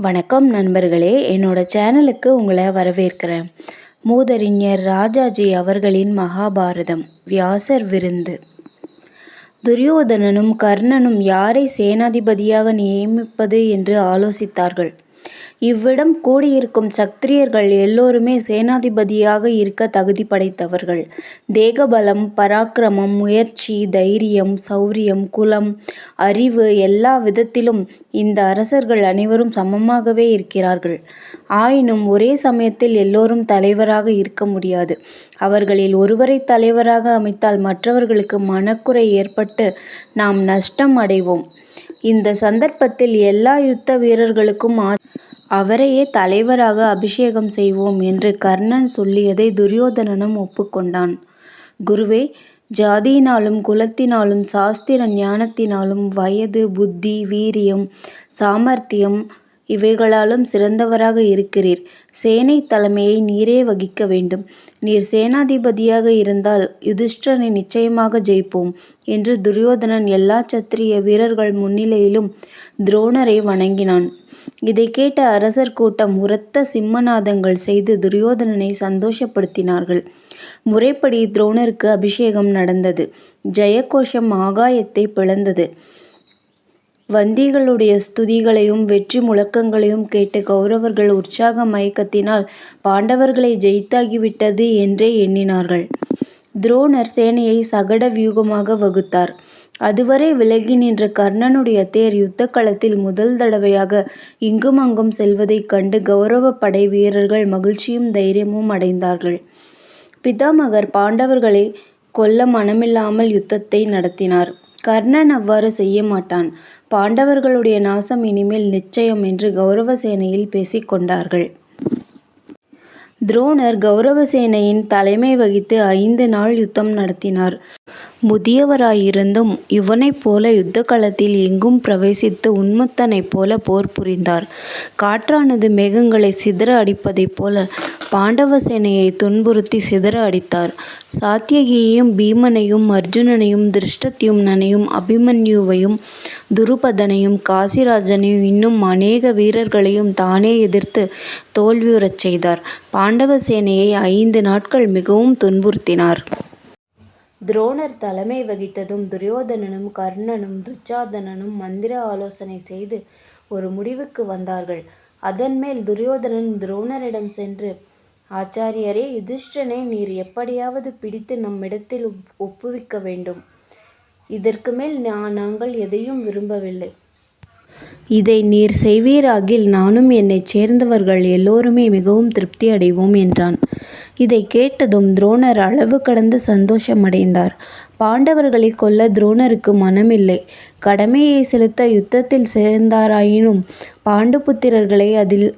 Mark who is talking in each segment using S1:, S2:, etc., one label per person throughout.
S1: வணக்கம் நண்பர்களே. என்னோட சேனலுக்கு உங்களை வரவேற்கிறேன். மூதறிஞர் ராஜாஜி அவர்களின் மகாபாரதம் வியாசர் விருந்து. துரியோதனனும் கர்ணனும் யாரை சேனாதிபதியாக நியமிப்பது என்று ஆலோசித்தார்கள். இவ்விடம் கூடியிருக்கும் சத்திரியர்கள் எல்லோருமே சேனாதிபதியாக இருக்க தகுதி படைத்தவர்கள். தேகபலம், பராக்கிரமம், முயற்சி, தைரியம், சௌரியம், குலம், அறிவு எல்லா விதத்திலும் இந்த அரசர்கள் அனைவரும் சமமாகவே இருக்கிறார்கள். ஆயினும் ஒரே சமயத்தில் எல்லோரும் தலைவராக இருக்க முடியாது. அவர்களில் ஒருவரை தலைவராக அமைத்தால் மற்றவர்களுக்கு மனக்குறை ஏற்பட்டு நாம் நஷ்டம் அடைவோம். இந்த சந்தர்ப்பத்தில் எல்லா யுத்த வீரர்களுக்கும் அவரையே தலைவராக அபிஷேகம் செய்வோம் என்று கர்ணன் சொல்லியதை துரியோதனனும் ஒப்புக்கொண்டான். குருவே ஜாதியினாலும் குலத்தினாலும் சாஸ்திர ஞானத்தினாலும் வயது புத்தி வீரியம் சாமர்த்தியம் இவைகளாலும் சிறந்தவராக இருக்கிறீர். சேனைத் தலைமையை நீரே வகிக்க வேண்டும். நீர் சேனாதிபதியாக இருந்தால் யுதிஷ்டனை நிச்சயமாக ஜெயிப்போம் என்று துரியோதனன் எல்லா சத்திரிய வீரர்கள் முன்னிலையிலும் துரோணரை வணங்கினான். இதைக் கேட்ட அரசர் கூட்டம் உரத்த சிம்மநாதங்கள் செய்து துரியோதனனை சந்தோஷப்படுத்தினார்கள். முறைப்படி துரோணருக்கு அபிஷேகம் நடந்தது. ஜெயகோஷம் ஆகாயத்தை பிளந்தது. வந்திகளுடைய ஸ்துதிகளையும் வெற்றி முழக்கங்களையும் கேட்டு கௌரவர்கள் உற்சாக மயக்கத்தினால் பாண்டவர்களை ஜெயித்தாகிவிட்டது என்றே எண்ணினார்கள். துரோணர் சேனையை சகட வியூகமாக வகுத்தார். அதுவரை விலகி நின்ற கர்ணனுடைய தேர் யுத்தக் களத்தில் முதல் தடவையாக இங்குமங்கும் செல்வதைக் கண்டு கௌரவப் படை வீரர்கள் மகிழ்ச்சியும் தைரியமும் அடைந்தார்கள். பிதாமகர் பாண்டவர்களை கொல்ல மனமில்லாமல் யுத்தத்தை நடத்தினார். கர்ணன் அவ்வாறு செய்ய மாட்டான். பாண்டவர்களுடைய நாசம் இனிமேல் நிச்சயம் என்று கௌரவ சேனையில் பேசிக் கொண்டார்கள். துரோணர் கௌரவ சேனையின் தலைமை வகித்து ஐந்து நாள் யுத்தம் நடத்தினார். முதியவராயிருந்தும் யுவனைப் போல யுத்தக் களத்தில் எங்கும் பிரவேசித்து உன்மத்தனைப் போல போர் புரிந்தார். காற்றானது மேகங்களைச் சிதற அடிப்பதைப் போல பாண்டவ சேனையைத் துன்புறுத்தி சிதற அடித்தார். சாத்யகியையும் பீமனையும் அர்ஜுனனையும் திருஷ்டத்யும்னனையும் அபிமன்யுவையும் துருபதனையும் காசிராஜனையும் இன்னும் அநேக வீரர்களையும் தானே எதிர்த்து தோல்வியுறச் செய்தார். பாண்டவ சேனையை ஐந்து நாட்கள் மிகவும் துன்புறுத்தினார். துரோணர் தலைமை வகித்ததும் துரியோதனனும் கர்ணனும் துச்சாதனனும் மந்திர ஆலோசனை செய்து ஒரு முடிவுக்கு வந்தார்கள். அதன்மேல் துரியோதனன் துரோணரிடம் சென்று ஆச்சாரியரே யுதிஷ்டனை நீர் எப்படியாவது பிடித்து நம்மிடத்தில் ஒப்புவிக்க வேண்டும். இதற்கு மேல் நாங்கள் எதையும் விரும்பவில்லை. இதை நீர் செய்வீராகில் நானும் என்னைச் சேர்ந்தவர்கள் எல்லோருமே மிகவும் திருப்தி அடைவோம் என்றான். இதைக் கேட்டதும் துரோணர் அளவு கடந்த சந்தோஷமடைந்தார். பாண்டவர்களைக் கொல்ல துரோணருக்கு மனமில்லை. கடமையைச் செலுத்த யுத்தத்தில் சேர்ந்தாராயினும் பாண்டுபுத்திரர்களை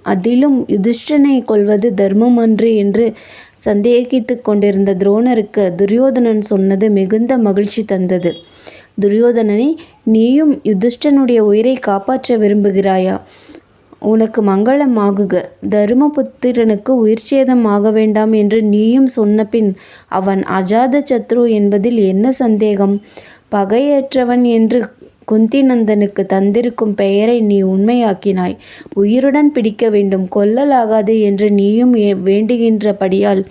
S1: அதிலும் யுதிஷ்டனைக் கொல்வது தர்மமன்று என்று சந்தேகித்துக் கொண்டிருந்த துரோணருக்கு துரியோதனன் சொன்னது மிகுந்த மகிழ்ச்சி தந்தது. துரியோதனனே நீயும் யுதிஷ்டனுடைய உயிரை காப்பாற்ற விரும்புகிறாயா? உனக்கு மங்களம் ஆகுக. தருமபுத்திரனுக்கு ஆக வேண்டாம் என்று நீயும் சொன்னபின் அவன் அஜாத சத்ரு என்பதில் என்ன சந்தேகம்? பகையற்றவன் என்று குந்தி நந்தனுக்கு தந்திருக்கும் பெயரை நீ உண்மையாக்கினாய். உயிருடன் பிடிக்க வேண்டும் கொல்லலாகாது என்று நீயும் வேண்டுகின்றபடியால்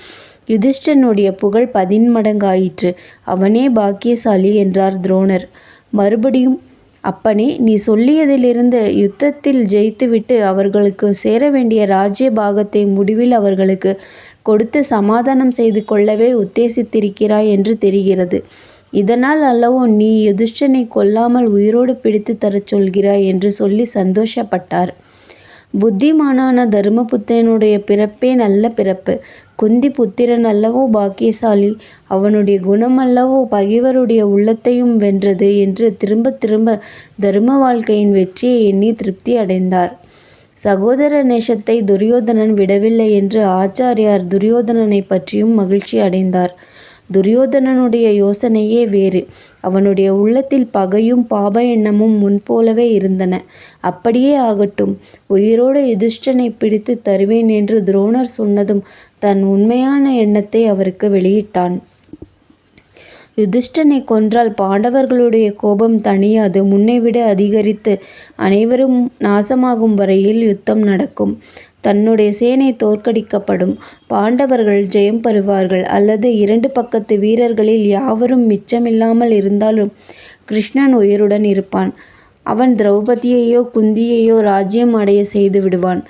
S1: யுதிஷ்டனுடைய புகழ் பதின்மடங்காயிற்று. அவனே பாக்கியசாலி என்றார் துரோணர். மறுபடியும் அப்பனே நீ சொல்லியதிலிருந்து யுத்தத்தில் ஜெயித்துவிட்டு அவர்களுக்கு சேர வேண்டிய ராஜ்ய பாகத்தை முடிவில் அவர்களுக்கு கொடுத்து சமாதானம் செய்து கொள்ளவே உத்தேசித்திருக்கிறாய் என்று தெரிகிறது. இதனால் அல்லவோ நீ யுதிஷ்டனை கொல்லாமல் உயிரோடு பிடித்துத் தரச் சொல்கிறாய் என்று சொல்லி சந்தோஷப்பட்டார். புத்திமானான தருமபுத்திரனுடைய பிறப்பே நல்ல பிறப்பு. குந்தி புத்திரன் அல்லவோ பாக்கியசாலி. அவனுடைய குணம் அல்லவோ பகைவருடைய உள்ளத்தையும் வென்றது என்று திரும்ப திரும்ப தரும வாழ்க்கையின் வெற்றியை எண்ணி திருப்தி அடைந்தார். சகோதர நேசத்தை துரியோதனன் விடவில்லை என்று ஆச்சாரியார் துரியோதனனைப் பற்றியும் மகிழ்ச்சி அடைந்தார். துரியோதனனுடைய யோசனையே வேறு. அவனுடைய உள்ளத்தில் பகையும் பாப எண்ணமும் முன்போலவே இருந்தன. அப்படியே ஆகட்டும். உயிரோடு யுதிஷ்டனை பிடித்துத் தருவேன் என்று துரோணர் சொன்னதும் தன் உண்மையான எண்ணத்தை அவருக்கு வெளியிட்டான். யுதிஷ்டனை கொன்றால் பாண்டவர்களுடைய கோபம் தணியாது முன்னைவிட அதிகரித்து அனைவரும் நாசமாகும் வரையில் யுத்தம் நடக்கும். தன்னுடைய சேனை தோற்கடிக்கப்படும். பாண்டவர்கள் ஜெயம் பெறுவார்கள். அல்லது இரண்டு பக்கத்து வீரர்களில் யாவரும் மிச்சமில்லாமல் இருந்தாலும் கிருஷ்ணன் உயிருடன் இருப்பான். அவன் திரௌபதியையோ குந்தியையோ ராஜ்யம் அடைய செய்து விடுவான்.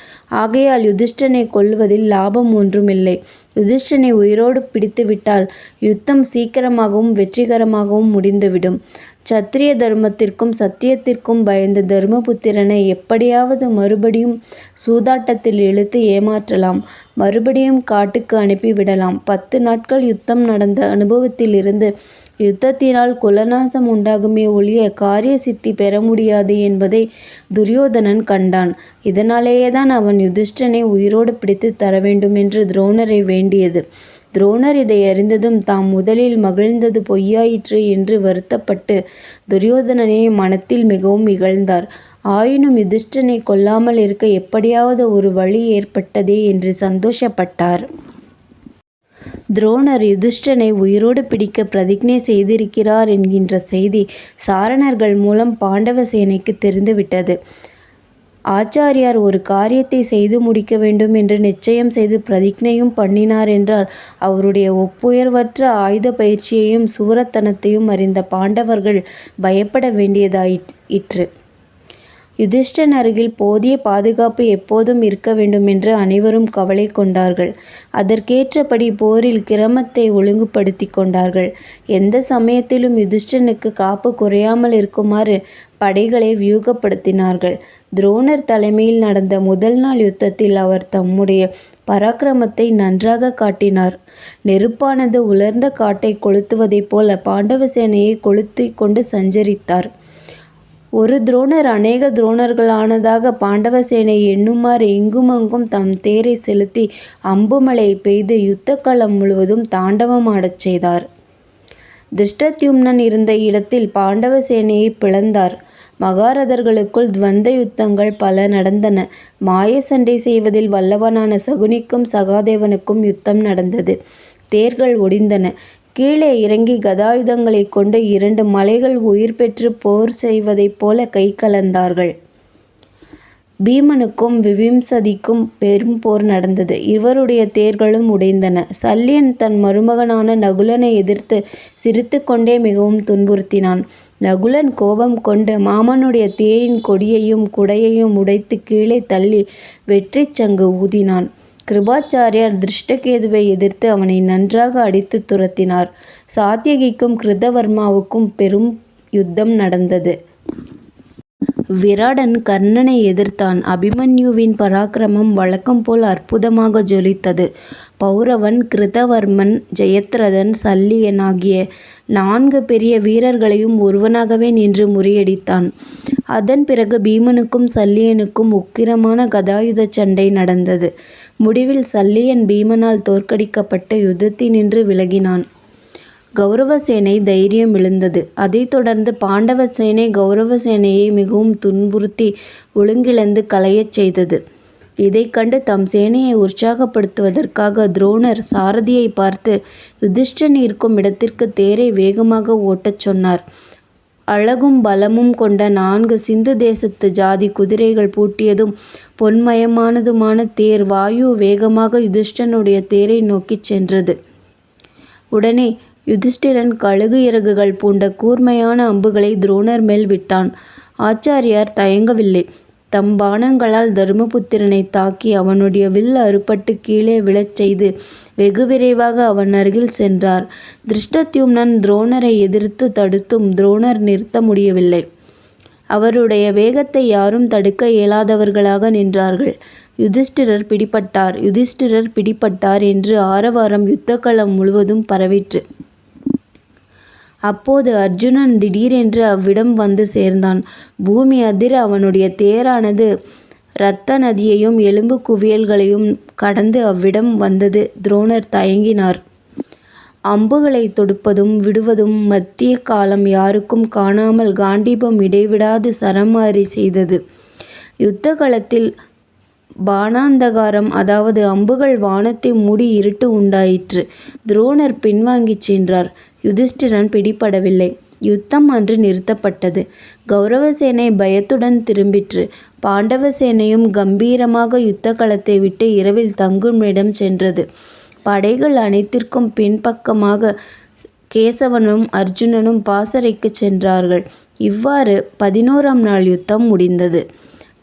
S1: ஆகையால் யுதிஷ்டனை கொல்வதில் லாபம் ஒன்றுமில்லை. யுதிஷ்டனை உயிரோடு பிடித்துவிட்டால் யுத்தம் சீக்கிரமாகவும் வெற்றிகரமாகவும் முடிந்துவிடும். சத்திரிய தர்மத்திற்கும் சத்தியத்திற்கும் பயந்த தர்மபுத்திரனை எப்படியாவது மறுபடியும் சூதாட்டத்தில் இழுத்து ஏமாற்றலாம். மறுபடியும் காட்டுக்கு அனுப்பிவிடலாம். பத்து நாட்கள் யுத்தம் நடந்த அனுபவத்திலிருந்து யுத்தத்தினால் குலநாசம் உண்டாகுமே ஒழிய காரிய சித்தி பெற முடியாது என்பதை துரியோதனன் கண்டான். இதனாலேயேதான் அவன் யுதிஷ்டனை உயிரோடு பிடித்து தர வேண்டும் என்று துரோணரை வேண்டியது. துரோணர் இதை அறிந்ததும் தாம் முதலில் மகிழ்ந்தது பொய்யாயிற்று என்று வருத்தப்பட்டு துரியோதனனை மனத்தில் மிகவும் இகழ்ந்தார். ஆயினும் யுதிஷ்டனை கொல்லாமல் இருக்க எப்படியாவது ஒரு வழி ஏற்பட்டதே என்று சந்தோஷப்பட்டார். துரோணர் யுதிஷ்டனை உயிரோடு பிடிக்க பிரதிக்ஞை செய்திருக்கிறார் என்கின்ற செய்தி சாரணர்கள் மூலம் பாண்டவ சேனைக்கு தெரிந்துவிட்டது. ஆச்சாரியார் ஒரு காரியத்தை செய்து முடிக்க வேண்டும் என்று நிச்சயம் செய்து பிரதிக்ஞையும் பண்ணினாரென்றால் அவருடைய ஒப்புயர்வற்ற ஆயுத பயிற்சியையும் சூரத்தனத்தையும் அறிந்த பாண்டவர்கள் பயப்பட வேண்டியதாயிற்று. யுதிஷ்டன் அருகில் போதிய பாதுகாப்பு எப்போதும் இருக்க வேண்டும் என்று அனைவரும் கவலை கொண்டார்கள். அதற்கேற்றபடி போரில் கிரமத்தை ஒழுங்குபடுத்திக் கொண்டார்கள். எந்த சமயத்திலும் யுதிஷ்டனுக்கு காப்பு குறையாமல் இருக்குமாறு படைகளை வியூகப்படுத்தினார்கள். துரோணர் தலைமையில் நடந்த முதல் நாள் யுத்தத்தில் அவர் தம்முடைய பராக்கிரமத்தை நன்றாக காட்டினார். நெருப்பானது உலர்ந்த காட்டை கொளுத்துவதைப் போல பாண்டவ சேனையை கொளுத்தி கொண்டு சஞ்சரித்தார். ஒரு துரோணர் அநேக துரோணர்களானதாக பாண்டவ சேனை எண்ணுமாறு இங்குமங்கும் தம் தேரை செலுத்தி அம்புமலை பெய்து யுத்தக்களம் முழுவதும் தாண்டவமாடச் செய்தார். திருஷ்டத்யும்னன் இருந்த இடத்தில் பாண்டவ சேனையை பிளந்தார். மகாரதர்களுக்குள் துவந்த யுத்தங்கள் பல நடந்தன. மாய சண்டை செய்வதில் வல்லவனான சகுனிக்கும் சகாதேவனுக்கும் யுத்தம் நடந்தது. தேர்கள் ஒடிந்தன. கீழே இறங்கி கதாயுதங்களைக் கொண்டு இரண்டு மலைகள் உயிர் பெற்றுப் போர் செய்வதைப் போலக் கைகலந்தார்கள். பீமனுக்கும் விவிம்சதிக்கும் பெரும் போர் நடந்தது. இருவருடைய தேர்களும் உடைந்தன. சல்லியன் தன் மருமகனான நகுலனை எதிர்த்து சிரித்துக் கொண்டே மிகவும் துன்புறுத்தினான். நகுலன் கோபம் கொண்டு மாமனுடைய தேரின் கொடியையும் குடையையும் உடைத்து கீழே தள்ளி வெற்றிச் சங்கு ஊதினான். கிருபாச்சாரியார் திருஷ்டகேதுவை எதிர்த்து அவனை நன்றாக அடித்துத் துரத்தினார். சாத்யகிக்கும் கிருதவர்மாவுக்கும் பெரும் யுத்தம் நடந்தது. விராடன் கர்ணனை எதிர்த்தான். அபிமன்யுவின் பராக்கிரமம் வழக்கம்போல் அற்புதமாக ஜொலித்தது. பௌரவன் கிருதவர்மன் ஜெயத்ரதன் சல்லியன் ஆகிய நான்கு பெரிய வீரர்களையும் ஒருவனாகவே நின்று முறியடித்தான். அதன் பிறகு பீமனுக்கும் சல்லியனுக்கும் உக்கிரமான கதாயுதச் சண்டை நடந்தது. முடிவில் சல்லியன் பீமனால் தோற்கடிக்கப்பட்டு யுத்தத்தினின்று விலகினான். கௌரவ சேனை தைரியம் இழந்தது. அதைத் தொடர்ந்து பாண்டவ சேனை கௌரவ சேனையை மிகவும் துன்புறுத்தி ஒழுங்கிழந்து கலையச் செய்தது. இதைக் கண்டு தம் சேனையை உற்சாகப்படுத்துவதற்காக துரோணர் சாரதியை பார்த்து யுதிஷ்டன் இருக்கும் இடத்திற்கு தேரை வேகமாக ஓட்டச் சொன்னார். அழகும் பலமும் கொண்ட நான்கு சிந்து தேசத்து ஜாதி குதிரைகள் பூட்டியதும் பொன்மயமானதுமான தேர் வாயு வேகமாக யுதிஷ்டனுடைய தேரை நோக்கிச் சென்றது. உடனே யுதிஷ்டிரன் கழுகு இறகுகள் பூண்ட கூர்மையான அம்புகளை துரோணர் மேல் விட்டான். ஆச்சாரியார் தயங்கவில்லை. தம் பானங்களால் தர்மபுத்திரனைத் தாக்கி அவனுடைய வில் அறுபட்டு கீழே விழச் செய்து வெகு விரைவாக அவன் அருகில் சென்றார். திருஷ்டத்யும்னன் துரோணரை எதிர்த்து தடுத்தும் துரோணர் நிறுத்த முடியவில்லை. அவருடைய வேகத்தை யாரும் தடுக்க இயலாதவர்களாக நின்றார்கள். யுதிஷ்டிரர் பிடிபட்டார் யுதிஷ்டிரர் பிடிபட்டார் என்று ஆரவாரம் யுத்தக்களம் முழுவதும் பரவிற்று. அப்போது அர்ஜுனன் திடீரென்று அவ்விடம் வந்து சேர்ந்தான். பூமி அதிர அவனுடைய தேரானது இரத்த நதியையும் எலும்புக் குவியல்களையும் கடந்து அவ்விடம் வந்தது. துரோணர் தயங்கினார். அம்புகளைத் தொடுப்பதும் விடுவதும் மத்திய காலம் யாருக்கும் காணாமல் காண்டீபம் இடைவிடாது சரமாரி செய்தது. யுத்த களத்தில் பாணாந்தகாரம் அதாவது அம்புகள் வானத்தை மூடி இருட்டு உண்டாயிற்று. துரோணர் பின்வாங்கிச் சென்றார். யுதிஷ்டிரன் பிடிபடவில்லை. யுத்தம் அன்று நிறுத்தப்பட்டது. கௌரவசேனை பயத்துடன் திரும்பிற்று. பாண்டவ சேனையும் கம்பீரமாக யுத்த களத்தை விட்டு இரவில் தங்குமிடம் சென்றது. படைகள் அனைத்திற்கும் பின்பக்கமாக கேசவனும் அர்ஜுனனும் பாசறைக்கு சென்றார்கள். இவ்வாறு பதினோராம் நாள் யுத்தம் முடிந்தது.